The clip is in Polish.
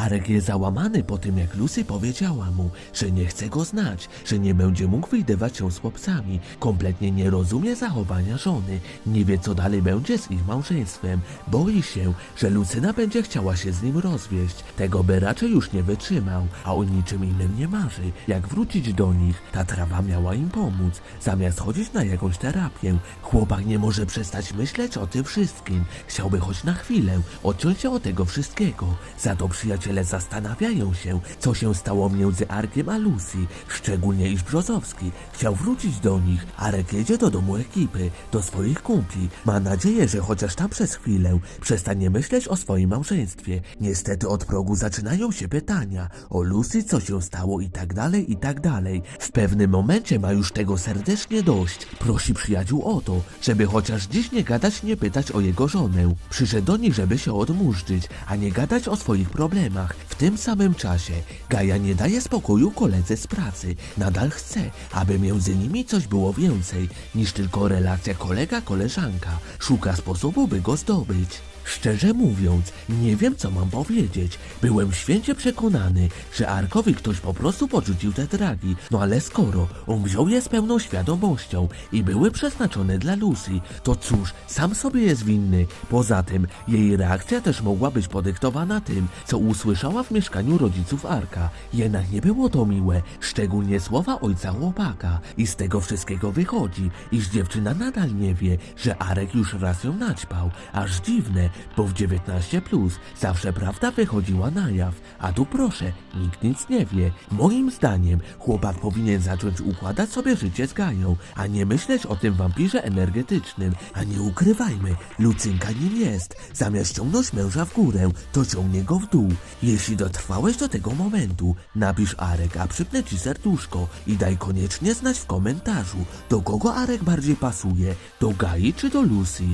Arek jest załamany po tym, jak Lucy powiedziała mu, że nie chce go znać, że nie będzie mógł wyjdywać się z chłopcami. Kompletnie nie rozumie zachowania żony, nie wie co dalej będzie z ich małżeństwem. Boi się, że Lucyna będzie chciała się z nim rozwieść. Tego by raczej już nie wytrzymał, a o niczym innym nie marzy. Jak wrócić do nich, ta trawa miała im pomóc. Zamiast chodzić na jakąś terapię, chłopak nie może przestać myśleć o tym wszystkim. Chciałby choć na chwilę odciąć się od tego wszystkiego. Za to przyjaciele zastanawiają się, co się stało między Arkiem a Lucy, szczególnie iż Brzozowski chciał wrócić do nich. Arek jedzie do domu ekipy, do swoich kumpli. Ma nadzieję, że chociaż tam przez chwilę przestanie myśleć o swoim małżeństwie. Niestety od progu zaczynają się pytania o Lucy, co się stało i tak dalej, i tak dalej. W pewnym momencie ma już tego serdecznie dość. Prosi przyjaciół o to, żeby chociaż dziś nie gadać, nie pytać o jego żonę. Przyszedł do nich, żeby się odmurzyć, a nie gadać o swoich problemach. W tym samym czasie Gaja nie daje spokoju koledze z pracy. Nadal chce, aby między nimi coś było więcej niż tylko relacja kolega-koleżanka. Szuka sposobu, by go zdobyć. Szczerze mówiąc, nie wiem co mam powiedzieć. Byłem święcie przekonany, że Arkowi ktoś po prostu podrzucił te dragi. No ale skoro on wziął je z pełną świadomością i były przeznaczone dla Lucy, to cóż, sam sobie jest winny. Poza tym, jej reakcja też mogła być podyktowana tym, co usłyszała w mieszkaniu rodziców Arka. Jednak nie było to miłe, szczególnie słowa ojca chłopaka. I z tego wszystkiego wychodzi, iż dziewczyna nadal nie wie, że Arek już raz ją naćpał. Aż dziwne, bo w 19 plus zawsze prawda wychodziła na jaw, a tu proszę, nikt nic nie wie. Moim zdaniem chłopak powinien zacząć układać sobie życie z Gają, a nie myśleć o tym wampirze energetycznym, a nie ukrywajmy, Lucynka nim jest. Zamiast ciągnąć męża w górę, to ciągnie go w dół. Jeśli dotrwałeś do tego momentu, napisz Arek, a przypnę ci serduszko i daj koniecznie znać w komentarzu, do kogo Arek bardziej pasuje, do Gai czy do Lucy.